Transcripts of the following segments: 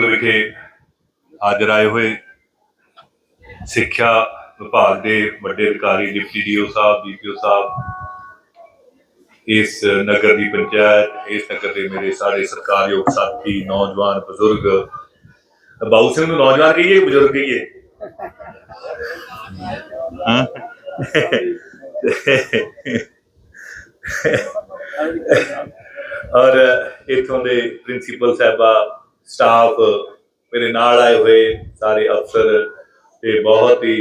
ਵਿਖੇ ਹਾਜ਼ਰ ਆਏ ਹੋਏ ਸਿੱਖਿਆ ਵਿਭਾਗ ਦੇ ਵੱਡੇ ਅਧਿਕਾਰੀ, ਡਿਪਟੀ ਡੀਓ ਸਾਹਿਬ, ਡੀਪੀਓ ਸਾਹਿਬ, ਇਸ ਨਗਰ ਦੀ ਪੰਚਾਇਤ, ਇਸ ਨਗਰ ਦੇ ਮੇਰੇ ਸਾਰੇ ਸਰਕਾਰਯੋਗ ਸਾਥੀ, ਨੌਜਵਾਨ ਬਜ਼ੁਰਗ ਬਾਬੂ ਸਿੰਘ ਨੂੰ ਨੌਜਵਾਨ ਕਹੀਏ, ਬਜ਼ੁਰਗ ਕਹੀਏ? ਹਾਂ? ਔਰ ਇਥੋਂ ਦੇ ਪ੍ਰਿੰਸੀਪਲ ਸਾਹਿਬਾ ਸਟਾਫ ਮੇਰੇ ਨਾਲ ਆਏ ਹੋਏ ਸਾਰੇ ਅਫਸਰ ਤੇ ਬਹੁਤ ਹੀ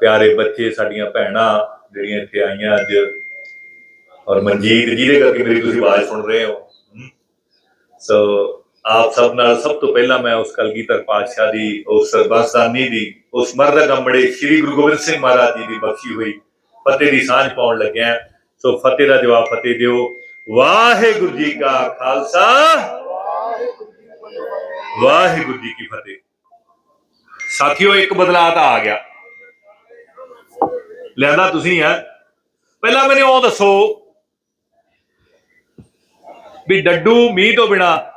ਪਿਆਰੇ ਬੱਚੇ ਸਾਡੀਆਂ ਭੈਣਾਂ ਜਿਹੜੀਆਂ ਇੱਥੇ ਆਈਆਂ ਅੱਜ। ਔਰ ਮਨਜੀਤ ਜਿਹਦੇ ਕਰਕੇ ਮੇਰੀ ਤੁਸੀਂ ਆਵਾਜ਼ ਸੁਣ ਰਹੇ ਹੋ। ਸੋ ਆਪ ਸਭ ਨਾਲ ਸਭ ਤੋਂ ਪਹਿਲਾਂ ਮੈਂ ਉਸ ਕਲਗੀਧਰ ਪਾਤਸ਼ਾਹ ਦੀ, ਉਸ ਸਰਬਸਤਾਨੀ ਦੀ, ਉਸ ਮਰਦ ਗੰਬੜੇ ਸ੍ਰੀ ਗੁਰੂ ਗੋਬਿੰਦ ਸਿੰਘ ਮਹਾਰਾਜ ਜੀ ਦੀ ਬਖਸ਼ੀ ਹੋਈ, ਫਤਿਹ ਦੀ ਸਾਂਝ ਪਾਉਣ ਲੱਗਿਆ ਸੋ ਫਤਿਹ ਦਾ ਜਵਾਬ ਫਤਿਹ ਦਿਓ। ਵਾਹਿਗੁਰੂ ਜੀ ਕਾ ਖਾਲਸਾ। ਵਾਹਿਗੁਰੂ ਜੀ ਕੀ ਫਤਿਹ। ਸਾਥੀਓ, ਇੱਕ ਬਦਲਾਅ ਤਾਂ ਆ ਗਿਆ। ਲੈਂਦਾ ਤੁਸੀਂ ਆ। ਪਹਿਲਾਂ ਮੈਨੂੰ ਉਹ ਦੱਸੋ ਵੀ ਡੱਡੂ ਮੀਂਹ ਤੋਂ ਬਿਨਾ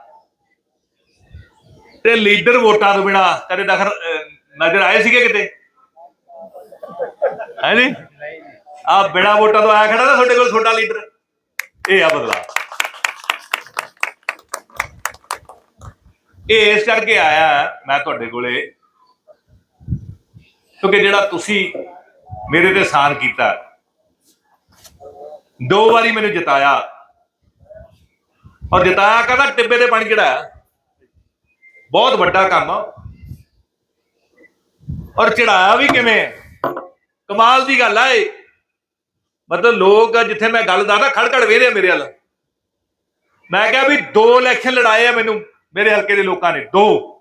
ਤੇ ਲੀਡਰ ਵੋਟਾਂ ਤੋਂ ਬਿਨਾ ਕਦੇ ਦਖਰ ਨਜ਼ਰ ਆਏ ਸੀਗੇ ਕਿਤੇ? ਹੈ ਨਹੀਂ? ਆ ਬਿਨਾ ਵੋਟਾਂ ਤੋਂ ਆਇਆ ਖੜਾ ਨਾ ਤੁਹਾਡੇ ਕੋਲ ਤੁਹਾਡਾ ਲੀਡਰ। ਇਹ ਆ ਬਦਲਾ। ਇਹ ਇਸ ਕਰਕੇ ਆਇਆ ਮੈਂ ਤੁਹਾਡੇ ਕੋਲੇ, ਕਿਉਂਕਿ ਜਿਹੜਾ ਤੁਸੀਂ ਮੇਰੇ ਤੇ ਸਾਨ ਕੀਤਾ, ਦੋ ਵਾਰੀ ਮੈਨੂੰ ਜਿਤਾਇਆ। ਔਰ ਜਿਤਾਇਆ ਕਹਿੰਦਾ ਟਿੱਬੇ ਦੇ ਪਾਣੀ ਚੜਾਇਆ ਬਹੁਤ ਵੱਡਾ ਕੰਮ ਆ। ਔਰ ਚੜਾਇਆ ਵੀ ਕਿਵੇਂ ਕਮਾਲ ਦੀ ਗੱਲ ਆ ਇਹ। ਮਤਲਬ ਲੋਕ ਜਿੱਥੇ ਮੈਂ ਗੱਲ ਦੱਸਦਾ ਖੜਖੜ ਵੇਰੇ ਆ ਮੇਰੇ ਵੱਲ। ਮੈਂ ਕਿਹਾ ਵੀ ਦੋ ਇਲੈਕਸ਼ਨ ਲੜਾਏ ਆ ਮੈਨੂੰ, ਮੇਰੇ ਹਲਕੇ ਦੇ ਲੋਕਾਂ ਨੇ, ਦੋ।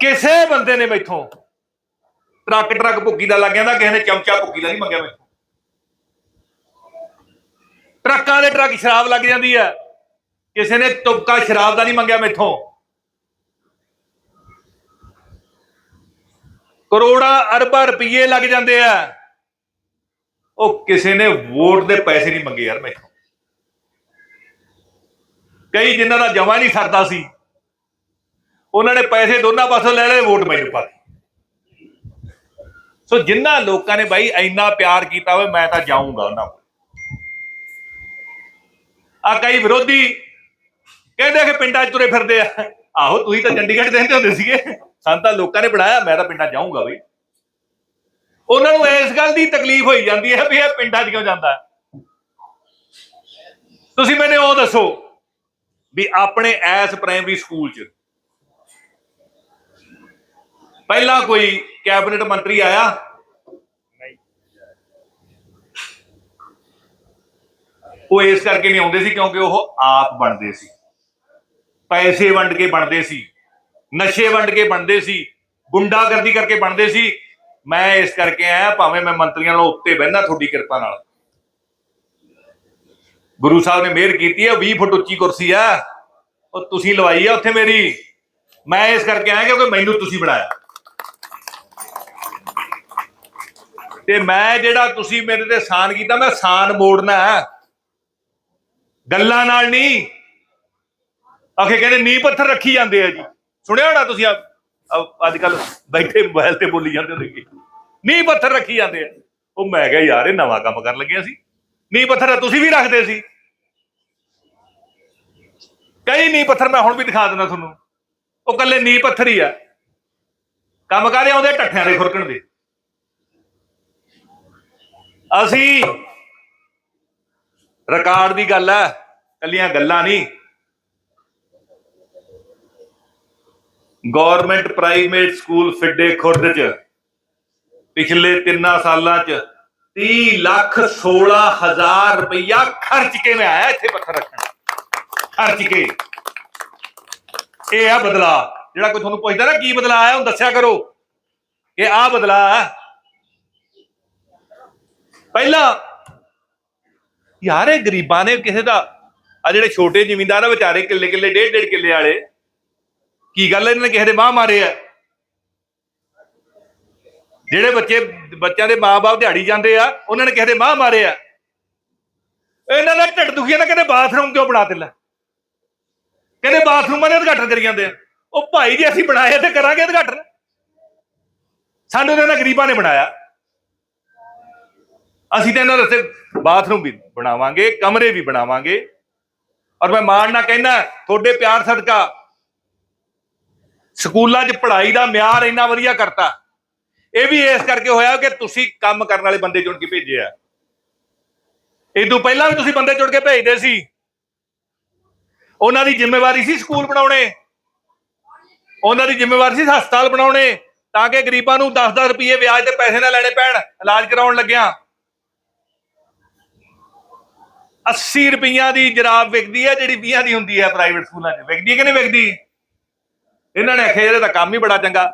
ਕਿਸੇ ਬੰਦੇ ਨੇ ਮੈਥੋਂ ਟਰੱਕ ਟਰੱਕ ਭੁੱਕੀ ਦਾ ਲੱਗ ਜਾਂਦਾ, ਕਿਸੇ ਨੇ ਚਮਚਾ ਭੁੱਕੀ ਦਾ ਨਹੀਂ ਮੰਗਿਆ ਮੈਥੋਂ। ਟਰੱਕਾਂ ਦੇ ਟਰੱਕ ਸ਼ਰਾਬ ਲੱਗ ਜਾਂਦੀ ਹੈ ਕਿਸੇ ਨੇ ਤੁਪਕਾ ਸ਼ਰਾਬ ਦਾ ਨਹੀਂ ਮੰਗਿਆ ਮੈਥੋਂ। ਕਰੋੜਾਂ ਅਰਬਾਂ ਰੁਪਏ ਲੱਗ ਜਾਂਦੇ ਆ। ਉਹ ਕਿਸੇ ਨੇ ਵੋਟ ਦੇ ਪੈਸੇ ਨਹੀਂ ਮੰਗੇ ਯਾਰ ਮੈਥੋਂ। ਕਈ ਜਿਨ੍ਹਾਂ ਦਾ ਜਮਾ ਨਹੀਂ ਸਰਦਾ ਸੀ। ਉਹਨਾਂ ਨੇ ਪੈਸੇ ਦੋਨਾਂ ਪਾਸੋਂ ਲੈ ਲਏ, ਵੋਟ ਮੈਨੂੰ ਪਾਤੀ ਸੋ ਜਿਨ੍ਹਾਂ ਲੋਕਾਂ ਨੇ ਬਾਈ ਇੰਨਾ ਪਿਆਰ ਕੀਤਾ ਹੋਵੇ, ਮੈਂ ਤਾਂ ਜਾਊਂਗਾ ਉਹਨਾਂ ਕੋਲ। ਆ ਕਈ ਵਿਰੋਧੀ ਕਹਿੰਦੇ ਕਿ ਪਿੰਡਾਂ 'ਚ ਤੁਰੇ ਫਿਰਦੇ ਆ। ਆਹੋ ਤੁਸੀਂ ਤਾਂ ਚੰਡੀਗੜ੍ਹ ਦੇ ਰਹਿੰਦੇ ਹੁੰਦੇ ਸੀਗੇ। ਸਾਨੂੰ ਤਾਂ ਲੋਕਾਂ ਨੇ ਬਣਾਇਆ ਮੈਂ ਤਾਂ ਪਿੰਡਾਂ ਜਾਊਂਗਾ ਬਈ। ਉਹਨਾਂ ਨੂੰ ਇਸ ਗੱਲ ਦੀ ਤਕਲੀਫ ਹੋਈ ਜਾਂਦੀ ਹੈ ਵੀ ਇਹ ਪਿੰਡਾਂ 'ਚ ਕਿਉਂ ਜਾਂਦਾ। ਤੁਸੀਂ ਮੈਨੂੰ ਉਹ ਦੱਸੋ ਵੀ ਆਪਣੇ ਐਸ ਪ੍ਰਾਇਮਰੀ ਸਕੂਲ 'ਚ ਪਹਿਲਾਂ ਕੋਈ ਕੈਬਨਿਟ ਮੰਤਰੀ ਆਇਆ? ਉਹ ਇਸ ਕਰਕੇ ਨਹੀਂ ਆਉਂਦੇ ਸੀ ਕਿਉਂਕਿ ਉਹ ਆਪ ਬਣਦੇ ਸੀ। ਪੈਸੇ ਵੰਡ ਕੇ ਬਣਦੇ ਸੀ, ਨਸ਼ੇ ਵੰਡ ਕੇ ਬਣਦੇ ਸੀ, ਗੁੰਡਾਗਰਦੀ ਕਰਕੇ ਬਣਦੇ ਸੀ। ਮੈਂ ਇਸ ਕਰਕੇ ਆਇਆ, ਭਾਵੇਂ ਮੈਂ ਮੰਤਰੀਆਂ ਨਾਲ ਉੱਤੇ ਬਹਿੰਦਾ ਤੁਹਾਡੀ ਕਿਰਪਾ ਨਾਲ। ਗੁਰੂ ਸਾਹਿਬ ਨੇ ਮਿਹਰ ਕੀਤੀ ਹੈ 20 ਫੁੱਟ ਉੱਚੀ ਕੁਰਸੀ ਆ, ਉਹ ਤੁਸੀਂ ਲਵਾਈ ਆ ਉੱਥੇ ਮੇਰੀ। ਮੈਂ ਇਸ ਕਰਕੇ ਆਇਆ ਕਿਉਂਕਿ ਮੈਨੂੰ ਤੁਸੀਂ ਬਣਾਇਆ। ਤੇ ਮੈਂ ਜਿਹੜਾ ਤੁਸੀਂ ਮੇਰੇ ਤੇ ਸਾਨ ਕੀਤਾ, ਮੈਂ ਸਾਨ ਮੋੜਨਾ ਹੈ। ਗੱਲਾਂ ਨਾਲ ਨਹੀਂ ਆਖੇ ਕਹਿੰਦੇ ਨੀ ਪੱਥਰ ਰੱਖੀ ਜਾਂਦੇ ਆ ਜੀ। ਸੁਣਿਆ ਹੋਣਾ ਤੁਸੀਂ ਅੱਜ ਕੱਲ ਬੈਠੇ ਮੋਬਾਈਲ ਤੇ ਬੋਲੀ ਜਾਂਦੇ ਹੁੰਦੇ ਨੀ ਪੱਥਰ ਰੱਖੀ ਜਾਂਦੇ ਆ। ਉਹ ਮੈਂ ਕਿਹਾ ਯਾਰ ਇਹ ਨਵਾਂ ਕੰਮ ਕਰਨ ਲੱਗਿਆ ਸੀ। ਨੀ ਪੱਥਰ ਤੁਸੀਂ ਵੀ ਰੱਖਦੇ ਸੀ। ਕਈ ਨੀ ਪੱਥਰ ਮੈਂ ਹੁਣ ਵੀ ਦਿਖਾ ਦਿੰਦਾ ਤੁਹਾਨੂੰ। ਉਹ ਕੱਲੇ ਨੀ ਪੱਥਰ ਹੀ ਆ। ਕੰਮ ਕਾਰੇ ਆਉਂਦੇ ਟੱਠਿਆਂ ਦੇ ਖੁਰਕਣ ਦੇ। ਅਸੀਂ ਰਿਕਾਰਡ ਦੀ ਗੱਲ ਹੈ ਕੱਲੀਆਂ ਗੱਲਾਂ ਨਹੀਂ। Government private school Fidde Khurd ਚ, ਪਿਛਲੇ 3 ਸਾਲਾਂ ਚ 30 ਲੱਖ 16 ਹਜ਼ਾਰ ਰੁਪਇਆ ਖਰਚ ਕੇ ਮੈਂ ਆਇਆ ਇੱਥੇ ਪੱਥਰ ਰੱਖਣ। ਖਰਚ ਕੇ। ਇਹ ਆ ਬਦਲਾ, ਜਿਹੜਾ ਕੋਈ ਤੁਹਾਨੂੰ ਪੁੱਛਦਾ ਨਾ, ਕੀ ਬਦਲਾ ਆਇਆ ਹੁਣ ਦੱਸਿਆ ਕਰੋ। ਇਹ ਆ ਬਦਲਾ ਹੈ ਪਹਿਲਾਂ, ਯਾਰ ਇਹ ਗਰੀਬਾਂ ਨੇ ਕਿਸੇ ਦਾ, ਆ ਜਿਹੜੇ ਛੋਟੇ ਜ਼ਿਮੀਂਦਾਰ ਆ, ਵਿਚਾਰੇ ਕਿੱਲੇ ਕਿੱਲੇ ਡੇਢ ਡੇਢ ਕਿੱਲੇ ਵਾਲੇ ਕੀ ਗੱਲ ਇਹਨਾਂ ਨੇ ਕਿਸੇ ਦੇ ਬਾਹ ਮਾਰੇ ਆ? ਜਿਹੜੇ ਬੱਚੇ, ਬੱਚਿਆਂ ਦੇ ਮਾਪੇ ਦਿਹਾੜੀ ਜਾਂਦੇ ਆ, ਉਹਨਾਂ ਨੇ ਕਿਸੇ ਦੇ ਬਾਹ ਮਾਰੇ ਆ? ਇਹਨਾਂ ਦਾ ਢਿੱਡ ਦੁਖੀ ਨਾ, ਕਹਿੰਦੇ ਬਾਥਰੂਮ ਕਿਉਂ ਬਣਾ ਦਿੱਲਾ ਕਹਿੰਦੇ ਬਾਥਰੂਮਾਂ ਦੇ ਉਦਘਾਟਨ ਕਰੀ ਜਾਂਦੇ ਆ। ਉਹ ਭਾਈ ਜੀ ਅਸੀਂ ਬਣਾਏ ਤੇ ਕਰਾਂਗੇ ਉਦਘਾਟਨ। ਸਾਨੂੰ ਤਾਂ ਇਹਨਾਂ ਗਰੀਬਾਂ ਨੇ ਬਣਾਇਆ। ਅਸੀਂ ਤਾਂ ਇਹਨਾਂ ਦੇ ਉੱਤੇ ਬਾਥਰੂਮ ਵੀ ਬਣਾਵਾਂਗੇ, ਕਮਰੇ ਵੀ ਬਣਾਵਾਂਗੇ। ਔਰ ਮੈਂ ਮਾਣ ਨਾਲ ਕਹਿੰਦਾ, ਤੁਹਾਡੇ ਪਿਆਰ ਸਦਕਾ ਸਕੂਲਾਂ 'ਚ ਪੜ੍ਹਾਈ ਦਾ ਮਿਆਰ ਇੰਨਾ ਵਧੀਆ ਕਰਤਾ। ਇਹ ਵੀ ਇਸ ਕਰਕੇ ਹੋਇਆ ਕਿ ਤੁਸੀਂ ਕੰਮ ਕਰਨ ਵਾਲੇ ਬੰਦੇ ਚੁਣ ਕੇ ਭੇਜੇ ਆ। ਇਹ ਤੋਂ ਪਹਿਲਾਂ ਵੀ ਤੁਸੀਂ ਬੰਦੇ ਚੁਣ ਕੇ ਭੇਜਦੇ ਸੀ। ਉਹਨਾਂ ਦੀ ਜ਼ਿੰਮੇਵਾਰੀ ਸੀ ਸਕੂਲ ਬਣਾਉਣੇ। ਉਹਨਾਂ ਦੀ ਜ਼ਿੰਮੇਵਾਰੀ ਸੀ ਹਸਪਤਾਲ ਬਣਾਉਣੇ ਤਾਂ ਕਿ ਗਰੀਬਾਂ ਨੂੰ 10-10 ਰੁਪਏ ਵਿਆਜ ਤੇ ਪੈਸੇ ਨਾ ਲੈਣੇ ਪੈਣ, ਇਲਾਜ ਕਰਾਉਣ ਲੱਗਿਆ। 80 ਰੁਪਈਆਂ ਦੀ ਜਰਾਬ ਵਿਕਦੀ ਹੈ ਜਿਹੜੀ 20 ਦੀ ਹੁੰਦੀ ਹੈ ਪ੍ਰਾਈਵੇਟ ਸਕੂਲਾਂ 'ਚ। ਵਿਕਦੀ ਕਿ ਨਹੀਂ ਵਿਕਦੀ? ਇਹਨਾਂ ਨੇ ਆਖਿਆ, ਇਹਦਾ ਤਾਂ ਕੰਮ ਹੀ ਬੜਾ ਚੰਗਾ।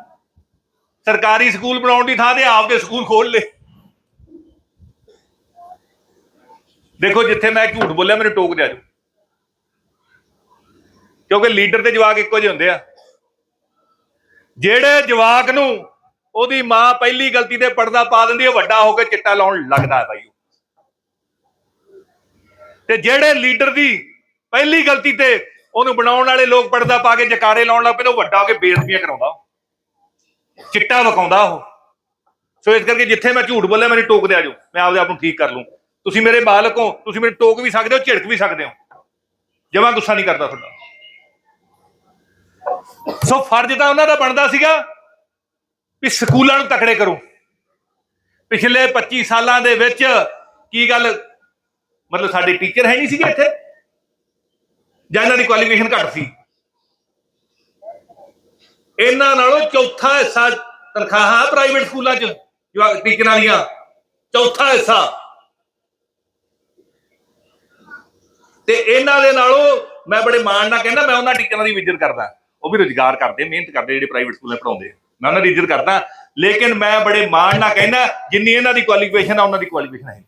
ਸਰਕਾਰੀ ਸਕੂਲ ਬਣਾਉਣ ਦੀ ਥਾਂ ਤੇ ਆਪਦੇ ਸਕੂਲ ਖੋਲ ਲੇ ਦੇਖੋ, ਜਿੱਥੇ ਮੈਂ ਝੂਠ ਬੋਲਿਆ, ਮੈਨੂੰ ਟੋਕ ਦਿਆ ਜੋ ਕਿਉਂਕਿ ਲੀਡਰ ਤੇ ਜਵਾਕ ਇੱਕੋ ਜਿਹੇ ਹੁੰਦੇ ਆ। ਜਿਹੜੇ ਜਵਾਕ ਨੂੰ ਉਹਦੀ ਮਾਂ ਪਹਿਲੀ ਗਲਤੀ ਤੇ ਪਰਦਾ ਪਾ ਦਿੰਦੀ ਹੈ ਵੱਡਾ ਹੋ ਕੇ ਚਿੱਟਾ ਲਾਉਣ ਲੱਗਦਾ ਹੈ ਬਾਈ ਤੇ ਜਿਹੜੇ ਲੀਡਰ ਦੀ ਪਹਿਲੀ ਗਲਤੀ ਤੇ ਉਹਨੂੰ ਬਣਾਉਣ ਵਾਲੇ ਲੋਕ ਪਰਦਾ ਪਾ ਕੇ ਜਕਾਰੇ ਲਾਉਣ ਲੱਗ ਪਏ ਉਹ ਵੱਡਾ ਹੋ ਕੇ ਬੇਇੱਜ਼ਤੀਆਂ ਕਰਾਉਂਦਾ ਉਹ। ਚਿੱਟਾ ਵਕਾਉਂਦਾ ਉਹ। ਸੋ ਇਸ ਕਰਕੇ ਜਿੱਥੇ ਮੈਂ ਝੂਠ ਬੋਲਿਆ ਮੈਨੂੰ ਟੋਕ ਦਿਆ ਜੋ ਮੈਂ ਆਪਦੇ ਆਪ ਨੂੰ ਠੀਕ ਕਰ ਲੂੰ ਤੁਸੀਂ ਮੇਰੇ ਬਾਲਕ ਹੋ, ਤੁਸੀਂ ਮੈਨੂੰ ਟੋਕ ਵੀ ਸਕਦੇ ਹੋ, ਝਿੜਕ ਵੀ ਸਕਦੇ ਹੋ। ਜਮਾ ਗੁੱਸਾ ਨਹੀਂ ਕਰਦਾ ਤੁਹਾਡਾ। ਸੋ ਫਰਜ਼ ਤਾਂ ਉਹਨਾਂ ਦਾ ਬਣਦਾ ਸੀਗਾ ਵੀ ਸਕੂਲਾਂ ਨੂੰ ਤਕੜੇ ਕਰੋ। ਪਿਛਲੇ 25 ਸਾਲਾਂ ਦੇ ਵਿੱਚ ਕੀ ਗੱਲ, ਮਤਲਬ ਸਾਡੇ ਟੀਚਰ ਹੈ ਨਹੀਂ ਸੀਗੇ ਇੱਥੇ? ਜਾਂ ਇਹਨਾਂ ਦੀ ਕੁਆਲੀਫਿਕੇਸ਼ਨ ਘੱਟ ਸੀ। ਇਹਨਾਂ ਨਾਲੋਂ ਚੌਥਾ ਹਿੱਸਾ ਤਨਖਾਹਾਂ ਪ੍ਰਾਈਵੇਟ ਸਕੂਲਾਂ 'ਚ ਜੋ ਟੀਚਰਾਂ ਦੀਆਂ ਚੌਥਾ ਹਿੱਸਾ। ਤੇ ਇਹਨਾਂ ਦੇ ਨਾਲੋਂ ਮੈਂ ਬੜੇ ਮਾਣ ਨਾਲ ਕਹਿੰਦਾ, ਮੈਂ ਉਹਨਾਂ ਟੀਚਰਾਂ ਦੀ ਵੀ ਇੱਜ਼ਤ ਕਰਦਾ। ਉਹ ਵੀ ਰੋਜ਼ਗਾਰ ਕਰਦੇ, ਮਿਹਨਤ ਕਰਦੇ ਜਿਹੜੇ ਪ੍ਰਾਈਵੇਟ ਸਕੂਲਾਂ 'ਚ ਪੜਾਉਂਦੇ ਮੈਂ ਉਹਨਾਂ ਦੀ ਇੱਜ਼ਤ ਕਰਦਾ, ਲੇਕਿਨ ਮੈਂ ਬੜੇ ਮਾਣ ਨਾਲ ਕਹਿੰਦਾ, ਜਿੰਨੀ ਇਹਨਾਂ ਦੀ ਕੁਆਲੀਫਿਕੇਸ਼ਨ ਆ, ਉਹਨਾਂ ਦੀ ਕੁਆਲੀਫਿਕੇਸ਼ਨ ਹੈ।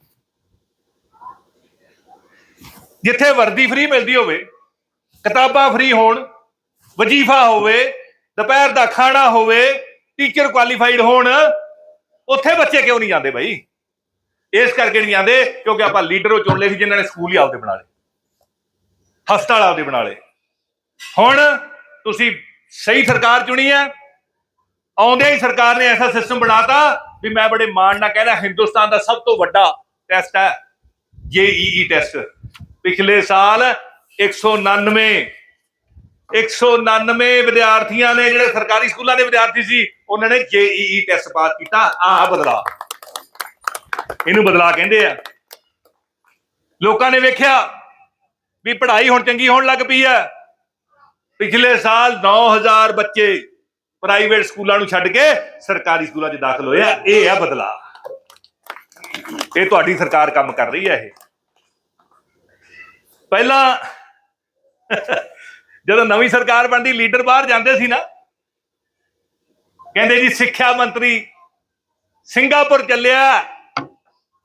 ਜਿੱਥੇ ਵਰਦੀ ਫ੍ਰੀ ਮਿਲਦੀ ਹੋਵੇ ਕਿਤਾਬਾਂ ਫ੍ਰੀ ਹੋਣ, ਵਜੀਫਾ ਹੋਵੇ, ਦੁਪਹਿਰ ਦਾ ਖਾਣਾ ਹੋਵੇ ਟੀਚਰ ਕੁਆਲੀਫਾਈਡ ਹੋਣ, ਉੱਥੇ ਬੱਚੇ ਕਿਉਂ ਨਹੀਂ ਜਾਂਦੇ ਬਾਈ? ਇਸ ਕਰਕੇ ਨਹੀਂ ਜਾਂਦੇ, ਕਿਉਂਕਿ ਆਪਾਂ ਲੀਡਰ ਉਹ ਚੁਣ ਲਏ ਸੀ ਜਿਨ੍ਹਾਂ ਨੇ ਸਕੂਲ ਹੀ ਆਪਦੇ ਬਣਾ ਲਏ। ਹਸਪਤਾਲ ਆਪਦੇ ਬਣਾ ਲਏ। ਹੁਣ ਤੁਸੀਂ ਸਹੀ ਸਰਕਾਰ ਚੁਣੀ ਹੈ ਆਉਂਦੇ ਹੀ ਸਰਕਾਰ ਨੇ ਐਸਾ ਸਿਸਟਮ ਬਣਾਤਾ ਵੀ ਮੈਂ ਬੜੇ ਮਾਣ ਨਾਲ ਕਹਿੰਦਾ ਹਿੰਦੁਸਤਾਨ ਦਾ ਸਭ ਤੋਂ ਵੱਡਾ ਟੈਸਟ ਹੈ, ਜੇਈਈ ਟੈਸਟ ਪਿਛਲੇ ਸਾਲ 199 199 ਵਿਦਿਆਰਥੀਆਂ ਨੇ ਜਿਹੜੇ ਸਰਕਾਰੀ ਸਕੂਲਾਂ ਦੇ ਵਿਦਿਆਰਥੀ ਸੀ, ਉਹਨਾਂ ਨੇ ਜੇਈਈ ਟੈਸਟ ਪਾਸ ਕੀਤਾ, ਆਹ ਬਦਲਾ ਇਹਨੂੰ ਬਦਲਾ ਕਹਿੰਦੇ ਆ। ਲੋਕਾਂ ਨੇ ਵੇਖਿਆ ਵੀ ਪੜ੍ਹਾਈ ਹੁਣ ਚੰਗੀ ਹੋਣ ਲੱਗ ਪਈ ਹੈ। ਪਿਛਲੇ ਸਾਲ 9000 ਬੱਚੇ ਪ੍ਰਾਈਵੇਟ ਸਕੂਲਾਂ ਨੂੰ ਛੱਡ ਕੇ ਸਰਕਾਰੀ ਸਕੂਲਾਂ 'ਚ ਦਾਖਲ ਹੋਏ ਆ। ਇਹ ਆ ਬਦਲਾ ਇਹ ਤੁਹਾਡੀ ਸਰਕਾਰ ਕੰਮ ਕਰ ਰਹੀ ਹੈ ਇਹ। ਪਹਿਲਾਂ ਜਦੋਂ ਨਵੀਂ ਸਰਕਾਰ ਬਣਦੀ, ਲੀਡਰ ਬਾਹਰ ਜਾਂਦੇ ਸੀ ਨਾ, ਕਹਿੰਦੇ ਜੀ ਸਿੱਖਿਆ ਮੰਤਰੀ ਸਿੰਗਾਪੁਰ ਚੱਲਿਆ,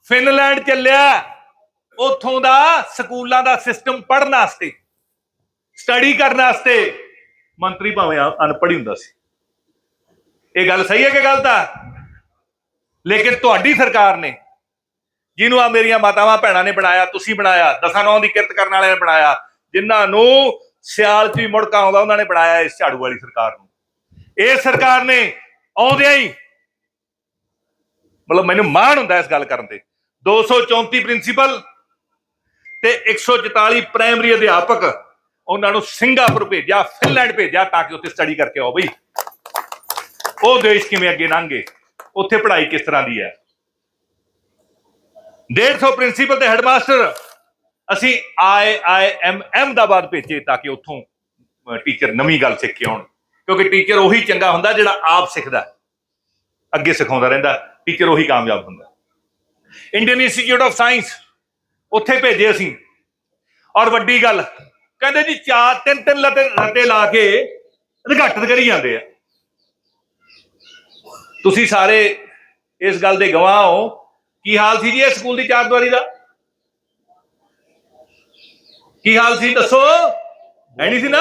ਫਿਨਲੈਂਡ ਚੱਲਿਆ, ਉਥੋਂ ਦਾ ਸਕੂਲਾਂ ਦਾ ਸਿਸਟਮ ਪੜ੍ਹਨ ਵਾਸਤੇ ਸਟੱਡੀ ਕਰਨ ਵਾਸਤੇ ਮੰਤਰੀ ਭਾਵੇਂ ਅਨਪੜ੍ਹ ਹੀ ਹੁੰਦਾ ਸੀ। ਇਹ ਗੱਲ ਸਹੀ ਹੈ ਕਿ ਗਲਤ ਆ? ਲੇਕਿਨ ਤੁਹਾਡੀ ਸਰਕਾਰ ਨੇ, ਜਿਹਨੂੰ ਆ ਮੇਰੀਆਂ ਮਾਤਾਵਾਂ, ਭੈਣਾਂ ਨੇ ਬਣਾਇਆ, ਤੁਸੀਂ ਬਣਾਇਆ, ਦਸਾਂ ਨੌਂ ਦੀ ਕਿਰਤ ਕਰਨ ਵਾਲਿਆਂ ਨੇ ਬਣਾਇਆ ਜਿਨ੍ਹਾਂ ਨੂੰ ਸਿਆਲ 'ਚ ਵੀ ਮੁੜਕਾ ਆਉਂਦਾ, ਉਹਨਾਂ ਨੇ ਬਣਾਇਆ ਇਸ ਝਾੜੂ ਵਾਲੀ ਸਰਕਾਰ ਨੂੰ। ਇਹ ਸਰਕਾਰ ਨੇ ਆਉਂਦਿਆਂ ਹੀ ਮਤਲਬ ਮੈਨੂੰ ਮਾਣ ਹੁੰਦਾ ਇਸ ਗੱਲ ਕਰਨ ਤੇ। 234 ਪ੍ਰਿੰਸੀਪਲ ਤੇ 144 ਪ੍ਰਾਇਮਰੀ ਅਧਿਆਪਕ ਉਹਨਾਂ ਨੂੰ ਸਿੰਗਾਪੁਰ ਭੇਜਿਆ, ਫਿਨਲੈਂਡ ਭੇਜਿਆ ਤਾਂ ਕਿ ਉੱਥੇ ਸਟੱਡੀ ਕਰਕੇ ਆਓ ਬਈ। ਉਹ ਦੇਸ਼ ਕਿਵੇਂ ਅੱਗੇ ਲੰਘੇ? ਉੱਥੇ ਪੜ੍ਹਾਈ ਕਿਸ ਤਰ੍ਹਾਂ ਦੀ ਹੈ? 150 ਪ੍ਰਿੰਸੀਪਲ ਤੇ ਹੈਡਮਾਸਟਰ ਅਸੀਂ ਆਈ ਆਈ ਐਮ ਅਹਿਮਦਾਬਾਦ ਭੇਜੇ ਤਾਂ ਕਿ ਉੱਥੋਂ ਟੀਚਰ ਨਵੀਂ ਗੱਲ ਸਿੱਖ ਕੇ ਆਉਣ। ਕਿਉਂਕਿ ਟੀਚਰ ਉਹੀ ਚੰਗਾ ਹੁੰਦਾ ਜਿਹੜਾ ਆਪ ਸਿੱਖਦਾ ਅੱਗੇ ਸਿਖਾਉਂਦਾ ਰਹਿੰਦਾ ਟੀਚਰ ਉਹੀ ਕਾਮਯਾਬ ਹੁੰਦਾ ਇੰਡੀਅਨ ਇੰਸਟੀਚਿਊਟ ਆਫ ਸਾਇੰਸ ਉੱਥੇ ਭੇਜੇ ਅਸੀਂ। ਔਰ ਵੱਡੀ ਗੱਲ, ਕਹਿੰਦੇ ਜੀ ਚਾਰ, ਤਿੰਨ ਤਿੰਨ ਲੱਤੇ ਰੱਤੇ ਲਾ ਕੇ ਉਦਘਾਟਨ ਕਰੀ ਜਾਂਦੇ ਆ। ਤੁਸੀਂ ਸਾਰੇ ਇਸ ਗੱਲ ਦੇ ਗਵਾਹ ਹੋ। ਕੀ ਹਾਲ ਸੀ ਜੀ ਇਹ ਸਕੂਲ ਦੀ ਚਾਰ ਦੀਵਾਰੀ ਦਾ? ਕੀ ਹਾਲ ਸੀ? ਦੱਸੋ। ਹੈ ਨਹੀਂ ਸੀ ਨਾ?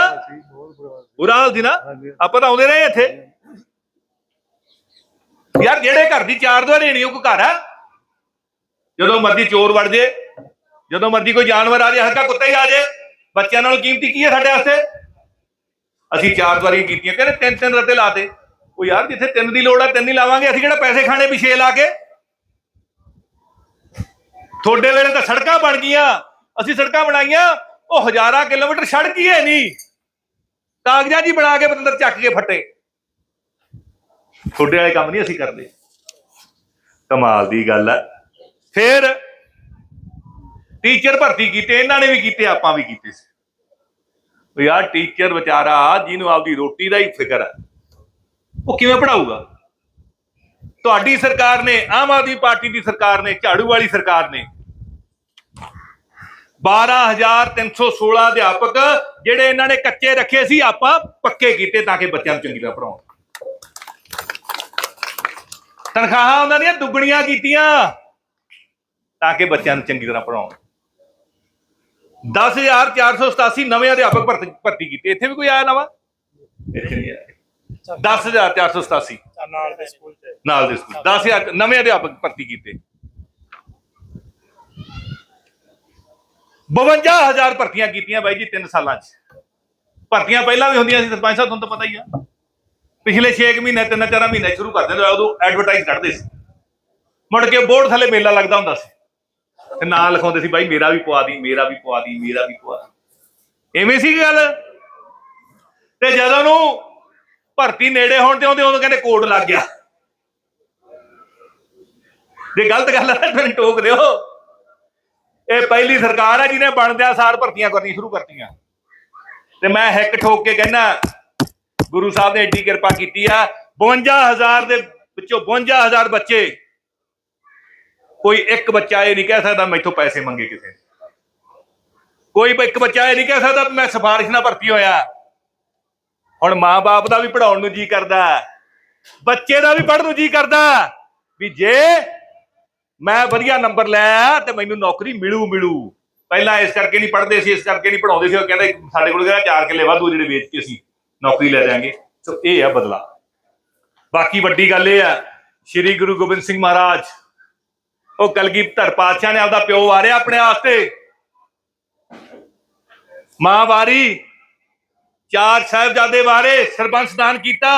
ਬੁਰਾ ਹਾਲ ਸੀ ਨਾ? ਆਪਾਂ ਤਾਂ ਆਉਂਦੇ ਰਹੇ ਇੱਥੇ। ਯਾਰ ਜਿਹੜੇ ਘਰ ਦੀ ਚਾਰ ਦੁਆਰੇ ਨਹੀਂ ਉਹ ਘਰ ਆ? ਜਦੋਂ ਮਰਜ਼ੀ ਚੋਰ ਵੜ ਜੇ ਜਦੋਂ ਮਰਜ਼ੀ ਕੋਈ ਜਾਨਵਰ ਆ ਜੇ ਹਲਕਾ ਕੁੱਤਾ ਹੀ ਆ ਜੇ। ਬੱਚਿਆਂ ਨਾਲ ਕੀਮਤੀ ਕੀ ਹੈ ਸਾਡੇ ਵਾਸਤੇ? ਅਸੀਂ ਚਾਰ ਦੁਆਰੀਆਂ ਕੀਤੀਆਂ ਕਹਿੰਦੇ ਤਿੰਨ ਤਿੰਨ ਰੱਤੇ ਲਾਤੇ ਉਹ ਯਾਰ ਜਿੱਥੇ ਤਿੰਨ ਦੀ ਲੋੜ ਆ ਤਿੰਨ ਹੀ ਲਾਵਾਂਗੇ। ਅਸੀਂ ਕਿਹੜਾ ਪੈਸੇ ਖਾਣੇ ਵੀ ਛੇ ਲਾ ਕੇ? ਤੁਹਾਡੇ ਵੇਲੇ ਤਾਂ ਸੜਕਾਂ ਬਣ ਗਈਆਂ। ਅਸੀਂ ਸੜਕਾਂ ਬਣਾਈਆਂ। ਉਹ ਹਜ਼ਾਰਾਂ ਕਿਲੋਮੀਟਰ ਸੜਕ ਹੀ ਹੈ ਨਹੀਂ। ਕਾਗਜ਼ਾਂ ਜੀ ਬਣਾ ਕੇ ਬੰਦਰ ਚੱਕ ਕੇ ਫੱਟੇ। ਤੁਹਾਡੇ ਵਾਲੇ ਕੰਮ ਨਹੀਂ ਅਸੀਂ ਕਰਦੇ। ਕਮਾਲ ਦੀ ਗੱਲ ਹੈ। ਫਿਰ ਟੀਚਰ ਭਰਤੀ ਕੀਤੇ, ਇਹਨਾਂ ਨੇ ਵੀ ਕੀਤੇ, ਆਪਾਂ ਵੀ ਕੀਤੇ ਸੀ। ਉਹ ਯਾਰ ਟੀਚਰ ਵਿਚਾਰਾ ਜਿਹਨੂੰ ਆਪਦੀ ਰੋਟੀ ਦਾ ਹੀ ਫਿਕਰ ਹੈ। ਉਹ ਕਿਵੇਂ ਪੜਾਊਗਾ ਤੁਹਾਡੀ ਸਰਕਾਰ ਨੇ, ਆਮ ਆਦਮੀ ਪਾਰਟੀ ਦੀ ਸਰਕਾਰ ਨੇ, ਝਾੜੂ ਵਾਲੀ ਸਰਕਾਰ ਨੇ 12316 ਅਧਿਆਪਕ ਜਿਹੜੇ ਇਹਨਾਂ ਨੇ ਕੱਚੇ ਰੱਖੇ ਸੀ ਆਪਾਂ ਪੱਕੇ ਕੀਤੇ ਤਾਂ ਕਿ ਬੱਚਿਆਂ ਨੂੰ ਚੰਗੀ ਤਰ੍ਹਾਂ ਪੜਾਉਣ ਤਨਖਾਹਾਂ ਉਹਨਾਂ ਦੀਆਂ ਦੁੱਗਣੀਆਂ ਕੀਤੀਆਂ ਤਾਂ ਕਿ ਬੱਚਿਆਂ ਨੂੰ ਚੰਗੀ ਤਰ੍ਹਾਂ ਪੜਾਉਣ 10487 ਨਵੇਂ ਅਧਿਆਪਕ ਭਰਤੀ ਕੀਤੇ। ਇੱਥੇ ਵੀ ਕੋਈ ਆਇਆ ਨਵਾਂ? ਇੱਥੇ ਨਹੀਂ ਆਇਆ। 10487 ਨਾਲ ਦੇ ਸਕੂਲ ਨਾਲ ਦੇ ਸਕੂਲ। 10000 ਨਵੇਂ ਅਧਿਆਪਕ ਭਰਤੀ ਕੀਤੇ। 52000 ਭਰਤੀਆਂ ਕੀਤੀਆਂ ਬਾਈ ਜੀ 3 ਸਾਲਾਂ 'ਚ। ਭਰਤੀਆਂ ਪਹਿਲਾਂ ਵੀ ਹੁੰਦੀਆਂ ਸੀ, ਸਰਪੰਚ ਸਾਹਿਬ, ਤੁਹਾਨੂੰ ਤਾਂ ਪਤਾ ਹੀ ਆ। ਪਿਛਲੇ 6 ਮਹੀਨੇ, ਤਿੰਨ ਚਾਰ ਮਹੀਨੇ ਸ਼ੁਰੂ ਕਰ ਦਿੰਦੇ ਉਦੋਂ ਐਡਵਰਟਾਈਜ਼ ਕੱਢਦੇ ਸੀ। ਮੁੜ ਕੇ ਬੋਰਡ ਥੱਲੇ ਮੇਲਾ ਲੱਗਦਾ ਹੁੰਦਾ ਸੀ। ਤੇ ਨਾਂ ਲਿਖਾਉਂਦੇ ਸੀ, ਬਾਈ, ਮੇਰਾ ਵੀ ਪਵਾ ਦੀ, ਮੇਰਾ ਵੀ ਪਵਾ ਦੀ, ਮੇਰਾ ਵੀ ਪਵਾ ਦੀ। ਐਵੇਂ ਸੀ ਗੱਲ। ਤੇ ਜਦੋਂ ਨੂੰ ਭਰਤੀ ਨੇੜੇ ਹੋਣ ਤੇ ਆਉਂਦੇ, ਉਦੋਂ ਕਹਿੰਦੇ ਕੋਡ ਲੱਗ ਗਿਆ। ਜੇ ਗਲਤ ਗੱਲ ਹੈ ਤਾਂ ਟੋਕ ਦਿਓ। ਇਹ ਪਹਿਲੀ ਸਰਕਾਰ ਹੈ ਜਿਹਨੇ ਬਣਦਿਆਂ ਸਾਰ ਭਰਤੀਆਂ ਕਰਨੀਆਂ, ਸ਼ੁਰੂ ਕਰਤੀਆਂ। ਤੇ ਮੈਂ ਹਿੱਕ ਠੋਕ ਕੇ ਕਹਿੰਦਾ ਗੁਰੂ ਸਾਹਿਬ ਨੇ ਏਡੀ ਕਿਰਪਾ ਕੀਤੀ ਆ। 52000 ਦੇ ਵਿੱਚੋਂ 52000 ਬੱਚੇ, ਕੋਈ ਇੱਕ ਬੱਚਾ ਇਹ ਨਹੀਂ ਕਹਿ ਸਕਦਾ ਮੈਥੋਂ ਪੈਸੇ ਮੰਗੇ ਕਿਸੇ ਕੋਈ ਇੱਕ ਬੱਚਾ ਇਹ ਨਹੀਂ ਕਹਿ ਸਕਦਾ ਮੈਂ ਸਿਫਾਰਿਸ਼ ਨਾਲ ਭਰਤੀ ਹੋਇਆ। ਹੁਣ ਮਾਂ-ਬਾਪ ਦਾ ਵੀ ਪੜਾਉਣ ਨੂੰ ਜੀ ਕਰਦਾ। ਬੱਚੇ ਦਾ ਵੀ ਪੜ੍ਹਨ ਨੂੰ ਜੀ ਕਰਦਾ। ਵੀ ਜੇ ਮੈਂ ਵਧੀਆ ਨੰਬਰ ਲੈ ਤੇ ਮੈਨੂੰ ਨੌਕਰੀ ਮਿਲੂ ਮਿਲੂ। ਪਹਿਲਾਂ ਇਸ ਕਰਕੇ ਨਹੀਂ ਪੜ੍ਹਦੇ ਸੀ, ਇਸ ਕਰਕੇ ਨਹੀਂ ਪੜਾਉਂਦੇ ਸੀ। ਉਹ ਕਹਿੰਦੇ ਸਾਡੇ ਕੋਲ ਕਿਹੜਾ ਚਾਰ ਕਿੱਲੇ ਵਾਧੂ ਜਿਹੜੇ ਵੇਚ ਕੇ ਅਸੀਂ ਨੌਕਰੀ ਲੈ ਜਾਾਂਗੇ ਸੋ ਇਹ ਆ ਬਦਲਾ ਬਾਕੀ ਵੱਡੀ ਗੱਲ ਇਹ ਆ, ਸ੍ਰੀ ਗੁਰੂ ਗੋਬਿੰਦ ਸਿੰਘ ਮਹਾਰਾਜ, ਉਹ ਕਲਗੀਧਰ ਪਾਤਸ਼ਾਹ ਨੇ ਆਪਦਾ ਪਿਓ ਵਾਰਿਆ ਆਪਣੇ ਵਾਸਤੇ। ਮਾਂ ਵਾਰੀ, ਚਾਰ ਸਾਹਿਬਜ਼ਾਦੇ ਵਾਰੇ ਸਰਬੰਸ ਕੀਤਾ।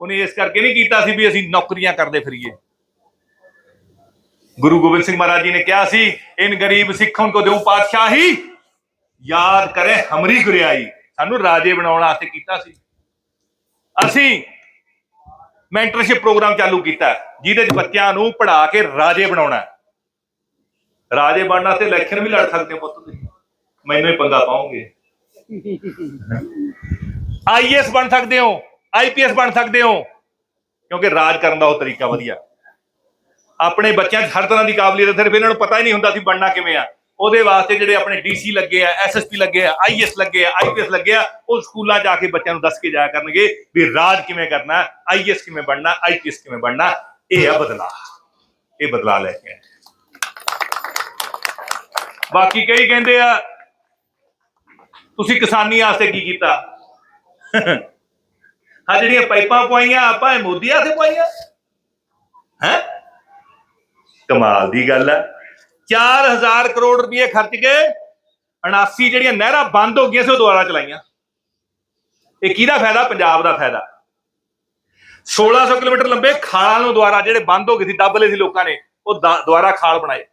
ਉਹਨੇ ਇਸ ਕਰਕੇ ਨਹੀਂ ਕੀਤਾ ਸੀ ਵੀ ਅਸੀਂ ਨੌਕਰੀਆਂ ਕਰਦੇ ਫਿਰੀਏ। ਗੁਰੂ ਗੋਬਿੰਦ ਸਿੰਘ ਮਹਾਰਾਜ ਜੀ ਨੇ ਕਿਹਾ ਸੀ ਇਨ ਗਰੀਬ ਸਿੱਖਾਂ ਕੋ ਦੇਉ ਪਾਤਸ਼ਾਹੀ ਯਾਦ ਕਰੇ ਹਮਰੀ ਗੁਰਿਆਈ। ਸਾਨੂੰ ਰਾਜੇ ਬਣਾਉਣ ਵਾਸਤੇ ਕੀਤਾ ਸੀ। ਅਸੀਂ ਮੈਂਟਰਸ਼ਿਪ ਪ੍ਰੋਗਰਾਮ ਚਾਲੂ ਕੀਤਾ ਜਿਹਦੇ ਚ ਬੱਚਿਆਂ ਨੂੰ ਪੜ੍ਹਾ ਕੇ ਰਾਜੇ ਬਣਾਉਣਾ। ਰਾਜੇ ਬਣਨ ਵਾਸਤੇ ਇਲੈਕਸ਼ਨ ਵੀ ਲੜ ਸਕਦੇ ਹੋ ਪੁੱਤ ਤੁਸੀਂ। ਮੈਨੂੰ ਹੀ ਪੰਗਾ ਪਾਉਂਗੇ ਆਈਐਸ ਬਣ ਸਕਦੇ ਹੋ ਆਈਪੀਐਸ ਬਣ ਸਕਦੇ ਹੋ ਕਿਉਂਕਿ ਰਾਜ ਕਰਨ ਦਾ ਉਹ ਤਰੀਕਾ ਵਧੀਆ। ਆਪਣੇ ਬੱਚਿਆਂ 'ਚ ਹਰ ਤਰ੍ਹਾਂ ਦੀ ਕਾਬਲੀਅਤ ਹੈ, ਸਿਰਫ ਇਹਨਾਂ ਨੂੰ ਪਤਾ ਹੀ ਨਹੀਂ ਹੁੰਦਾ ਸੀ ਬਣਨਾ ਕਿਵੇਂ ਆ। ਉਹਦੇ ਵਾਸਤੇ ਜਿਹੜੇ ਆਪਣੇ ਡੀਸੀ ਲੱਗੇ ਆ ਐਸਐਸਪੀ ਲੱਗੇ ਆ ਆਈਐਸ ਲੱਗੇ ਆ ਆਈਪੀਐਸ ਲੱਗੇ ਆ, ਉਹ ਸਕੂਲਾਂ ਜਾ ਕੇ ਬੱਚਿਆਂ ਨੂੰ ਦੱਸ ਕੇ ਜਾਇਆ ਕਰਨਗੇ ਵੀ ਰਾਜ ਕਿਵੇਂ ਕਰਨਾ ਆਈਐਸ ਕਿਵੇਂ ਬਣਨਾ ਆਈਪੀਐਸ ਕਿਵੇਂ ਬਣਨਾ, ਇਹ ਆ ਬਦਲਾਅ। ਇਹ ਬਦਲਾਅ ਲੈ ਕੇ ਆਏ। ਬਾਕੀ ਕਈ ਕਹਿੰਦੇ ਆ, ਤੁਸੀਂ ਕਿਸਾਨੀ ਵਾਸਤੇ ਕੀ ਕੀਤਾ? ਆ ਜਿਹੜੀਆਂ ਪਾਈਪਾਂ ਪਵਾਈਆਂ, ਆਪਾਂ ਮੋਦੀ ਆਸੇ ਪਵਾਈਆਂ? ਹੈ? ਕਮਾਲ ਦੀ ਗੱਲ ਹੈ। 4000 ਕਰੋੜ ਰੁਪਏ ਖਰਚ ਕੇ 79 ਜਿਹੜੀਆਂ ਨਹਿਰਾਂ ਬੰਦ ਹੋ ਗਈਆਂ ਸੀ, ਉਹ ਦੁਬਾਰਾ ਚਲਾਈਆਂ। ਇਹ ਕਿਹਦਾ ਫਾਇਦਾ? ਪੰਜਾਬ ਦਾ ਫਾਇਦਾ। 1600 ਕਿਲੋਮੀਟਰ ਲੰਬੇ ਖਾਲਾਂ ਨੂੰ ਦੁਬਾਰਾ ਜਿਹੜੇ ਬੰਦ ਹੋ ਗਏ ਸੀ, ਦੱਬ ਲਏ ਸੀ ਲੋਕਾਂ ਨੇ, ਉਹ ਦਾ- ਦੁਬਾਰਾ ਖਾਲ ਬਣਾਏ।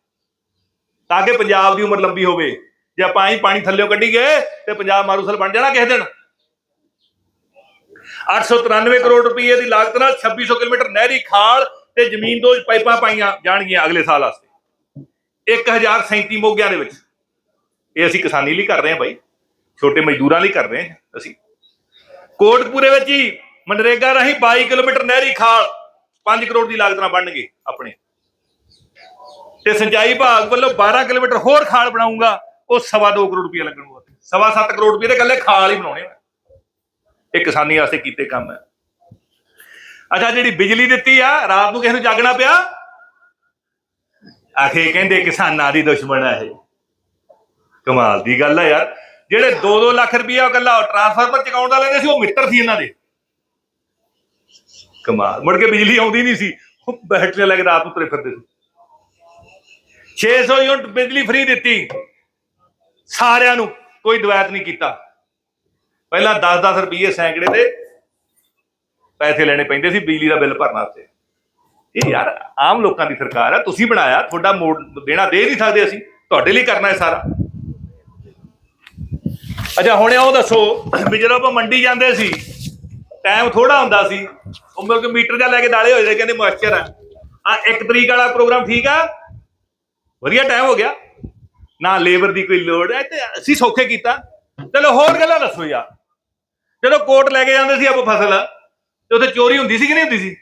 ਤਾਂ ਕਿ ਪੰਜਾਬ ਦੀ ਉਮਰ ਲੰਬੀ ਹੋਵੇ। ਜੇ ਆਪਾਂ ਹੀ ਪਾਣੀ ਥੱਲੇੋਂ ਕੱਢੀ ਗਏ, ਤੇ ਪੰਜਾਬ ਮਾਰੂਸਲ ਬਣ ਜਾਣਾ ਕਿਸੇ ਦਿਨ। 893 ਕਰੋੜ ਰੁਪਏ ਦੀ ਲਾਗਤ ਨਾਲ 2600 ਕਿਲੋਮੀਟਰ ਨਹਿਰੀ ਖਾਲ ਤੇ ਜ਼ਮੀਨ ਤੋਂ ਪਾਈਪਾਂ ਪਾਈਆਂ ਜਾਣਗੀਆਂ ਅਗਲੇ ਸਾਲ ਵਾਸਤੇ। 1037 ਮੋਗਿਆਂ ਦੇ ਵਿੱਚ। ਇਹ ਅਸੀਂ ਕਿਸਾਨੀ ਲਈ ਕਰ ਰਹੇ ਹਾਂ ਬਾਈ। ਛੋਟੇ ਮਜ਼ਦੂਰਾਂ ਲਈ ਕਰ ਰਹੇ ਹਾਂ ਅਸੀਂ। ਕੋਟਪੂਰੇ ਵਿੱਚ ਹੀ ਮਨਰੇਗਾ ਰਾਹੀਂ 22 ਕਿਲੋਮੀਟਰ ਨਹਿਰੀ ਖਾਲ 5 ਕਰੋੜ ਦੀ ਲਾਗਤ ਨਾਲ ਬਣਨਗੇ ਆਪਣੇ। ਤੇ ਸਿੰਚਾਈ ਵਿਭਾਗ ਵੱਲੋਂ 12 ਕਿਲੋਮੀਟਰ ਹੋਰ ਖਾਲ ਬਣਾਉਂਗਾ ਉਹ ਸਵਾ ਦੋ ਕਰੋੜ ਰੁਪਏ ਲੱਗਣਗੇ ਸਵਾ ਸੱਤ ਕਰੋੜ ਰੁਪਏ ਦੇ ਇਕੱਲੇ ਖਾਲ ਹੀ ਬਣਾਉਣੇ ਆ। ਇਹ ਕਿਸਾਨੀ ਵਾਸਤੇ ਕੀਤੇ ਕੰਮ ਹੈ ਅੱਛਾ, ਜਿਹੜੀ ਬਿਜਲੀ ਦਿੱਤੀ ਆ, ਰਾਤ ਨੂੰ ਕਿਸੇ ਨੂੰ ਜਾਗਣਾ ਪਿਆ? ਆਖੇ, ਕਹਿੰਦੇ ਕਿਸਾਨਾਂ ਦੀ ਦੁਸ਼ਮਣ ਹੈ ਇਹ। ਕਮਾਲ ਦੀ ਗੱਲ ਹੈ ਯਾਰ। ਜਿਹੜੇ 2-2 ਲੱਖ ਰੁਪਇਆ ਇਕੱਲਾ ਟਰਾਂਸਫਾਰਮਰ ਚਕਾਉਣ ਦਾ ਲੈਂਦੇ ਸੀ, ਉਹ ਮਿੱਤਰ ਸੀ ਇਹਨਾਂ ਦੇ। ਕਮਾਲ। ਮੁੜ ਕੇ ਬਿਜਲੀ ਆਉਂਦੀ ਨਹੀਂ ਸੀ। ਉਹ ਬੈਟਰੀ ਲੈ ਰਾਤ ਨੂੰ ਤੁਰੇ ਫਿਰਦੇ ਸੀ। 600 ਯੂਨਿਟ ਬਿਜਲੀ ਫ੍ਰੀ ਦਿੱਤੀ। ਸਾਰਿਆਂ ਨੂੰ ਕੋਈ ਦਵਾਇਤ ਨਹੀਂ ਕੀਤਾ। ਪਹਿਲਾਂ 10-10 ਰੁਪਏ ਸੈਂਕੜੇ ਤੇ ਪੈਸੇ ਲੈਣੇ ਪੈਂਦੇ ਸੀ, ਬਿਜਲੀ ਦਾ ਬਿੱਲ ਭਰਨ ਵਾਸਤੇ ਇਹ ਯਾਰ ਆਮ ਲੋਕਾਂ ਦੀ ਸਰਕਾਰ ਹੈ ਤੁਸੀਂ ਬਣਾਇਆ, ਤੁਹਾਡਾ ਮੋੜ ਦੇਣਾ ਦੇ ਨਹੀਂ ਸਕਦੇ ਅਸੀਂ, ਤੁਹਾਡੇ ਲਈ ਕਰਨਾ ਹੈ ਸਾਰਾ। ਅੱਛਾ, ਹੁਣ ਉਹ ਦੱਸੋ ਵੀ ਜਦੋਂ ਆਪਾਂ ਮੰਡੀ ਜਾਂਦੇ ਸੀ ਟਾਈਮ ਥੋੜਾ ਹੁੰਦਾ ਸੀ, ਉਹ ਮੇਰੇ ਕੋਲ ਮੀਟਰ ਜਾਂ ਲੈ ਕੇ ਦਾਲੇ ਹੋਏ ਜਾਂਦੇ ਕਹਿੰਦੇ ਮੋਇਸਚਰ ਆ। ਆ ਇੱਕ ਤਰੀਕ ਵਾਲਾ ਪ੍ਰੋਗਰਾਮ ਠੀਕ ਆ? ਵਧੀਆ ਟਾਈਮ ਹੋ ਗਿਆ। ਨਾ ਲੇਬਰ ਦੀ ਕੋਈ ਲੋੜ ਹੈ ਤੇ ਅਸੀਂ ਸੌਖੇ ਕੀਤਾ। ਚਲੋ ਹੋਰ ਗੱਲਾਂ ਦੱਸੋ ਯਾਰ। ਜਦੋਂ ਕੋਰਟ ਲੈ ਕੇ ਜਾਂਦੇ ਸੀ ਆਪਾਂ ਫਸਲ ਤੇ ਉੱਥੇ ਚੋਰੀ ਹੁੰਦੀ ਸੀ ਕਿ ਨਹੀਂ ਹੁੰਦੀ ਸੀ?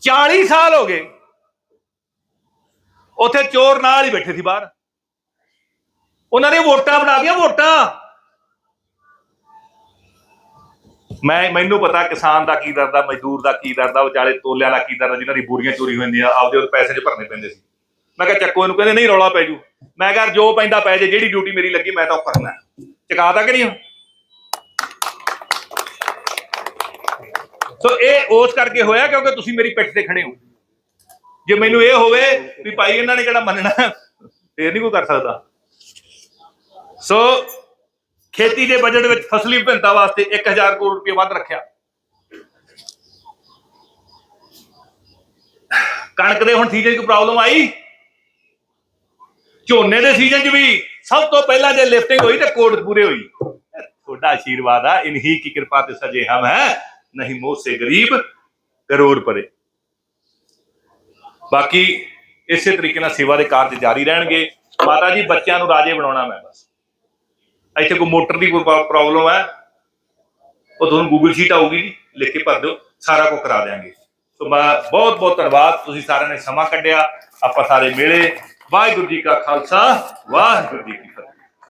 40 ਸਾਲ ਹੋ ਗਏ। ਉੱਥੇ ਚੋਰ ਨਾਲ ਹੀ ਬੈਠੇ ਸੀ ਬਾਹਰ। ਉਹਨਾਂ ਨੇ ਵੋਟਾਂ ਬਣਾ ਦੀਆਂ ਵੋਟਾਂ। ਮੈਂ, ਮੈਨੂੰ ਪਤਾ ਕਿਸਾਨ ਦਾ ਕੀ ਦਰਦਾ ਮਜ਼ਦੂਰ ਦਾ ਕੀ ਦਰਦਾ ਵਿਚਾਲੇ ਤੋਲਿਆਂ ਦਾ ਕੀ ਦਰਦਾ ਜਿਨ੍ਹਾਂ ਦੀ ਬੋਰੀਆਂ ਚੋਰੀ ਹੋ ਜਾਂਦੀਆਂ ਆਪਦੇ ਉਹ ਪੈਸੇ 'ਚ ਭਰਨੇ ਪੈਂਦੇ ਸੀ। ਮੈਂ ਕਿਹਾ ਚੱਕੋ ਇਹਨੂੰ, ਕਹਿੰਦੇ ਨਹੀਂ ਰੌਲਾ ਪੈ ਜੂ। ਮੈਂ ਕਿਹਾ ਜੋ ਪੈਂਦਾ ਪੈ ਜੇ, ਜਿਹੜੀ ਡਿਊਟੀ ਮੇਰੀ ਲੱਗੀ ਮੈਂ ਤਾਂ ਉਹ ਕਰਨਾ ਹੈ। ਚੁਕਾ ਤਾ ਕਿ ਨਹੀਂ ਸੋ ਇਹ ਉਸ ਕਰਕੇ ਹੋਇਆ ਕਿਉਂਕਿ ਤੁਸੀਂ ਮੇਰੀ ਪਿੱਠ ਤੇ ਖੜੇ ਹੋ। ਜੇ ਮੈਨੂੰ ਇਹ ਹੋਵੇ ਵੀ ਭਾਈ ਇਹਨਾਂ ਨੇ ਕਿਹੜਾ ਮੰਨਣਾ ਇਹ ਨਹੀਂ ਕੋਈ ਕਰ ਸਕਦਾ। ਸੋ ਖੇਤੀ ਦੇ ਬਜਟ ਵਿੱਚ ਫਸਲੀ ਵਿਭਿੰਨਤਾ ਵਾਸਤੇ 1000 ਕਰੋੜ ਰੁਪਏ ਵੱਧ ਰੱਖਿਆ। ਕਣਕ ਦੇ ਹੁਣ ਸੀਜ਼ਨ 'ਚ ਪ੍ਰੋਬਲਮ ਆਈ। ਝੋਨੇ ਦੇ ਸੀਜ਼ਨ 'ਚ ਵੀ ਸਭ ਤੋਂ ਪਹਿਲਾਂ ਜੇ ਲਿਫਟਿੰਗ ਹੋਈ ਤੇ ਕੋਡ ਪੂਰੇ ਹੋਈ। ਤੁਹਾਡਾ ਆਸ਼ੀਰਵਾਦ ਆ, ਇਨਹੀ ਕੀ ਕਿਰਪਾ ਤੇ ਸਜੇ ਹਮ ਹੈ। ਨਹੀਂ ਮੋਹ ਸੇ ਗਰੀਬ, ਕਰੋੜ ਪਰੇ। ਬਾਕੀ ਇਸੇ ਤਰੀਕੇ ਨਾਲ ਸੇਵਾ ਦੇ ਕਾਰਜ ਜਾਰੀ ਰਹਿਣਗੇ। ਮਾਤਾ ਜੀ, ਬੱਚਿਆਂ ਨੂੰ ਰਾਜੇ ਬਣਾਉਣਾ ਮੈਂ ਬਸ। ਇੱਥੇ ਕੋਈ ਮੋਟਰ ਦੀ ਕੋਈ ਪ੍ਰੋਬਲਮ ਹੈ, ਉਹ ਤੁਹਾਨੂੰ ਗੂਗਲ ਸ਼ੀਟ ਆਊਗੀ ਜੀ ਲਿਖ ਕੇ ਭਰ ਦਿਓ, ਸਾਰਾ ਕੁਝ ਕਰਾ ਦਿਆਂਗੇ। ਸੋ ਮੈਂ ਬਹੁਤ ਬਹੁਤ ਧੰਨਵਾਦ, ਤੁਸੀਂ ਸਾਰਿਆਂ ਨੇ ਸਮਾਂ ਕੱਢਿਆ, ਆਪਾਂ ਸਾਰੇ ਮਿਲੇ। ਵਾਹਿਗੁਰੂ ਜੀ ਕਾ ਖਾਲਸਾ, ਵਾਹਿਗੁਰੂ ਜੀ ਕੀ ਫਤਿਹ।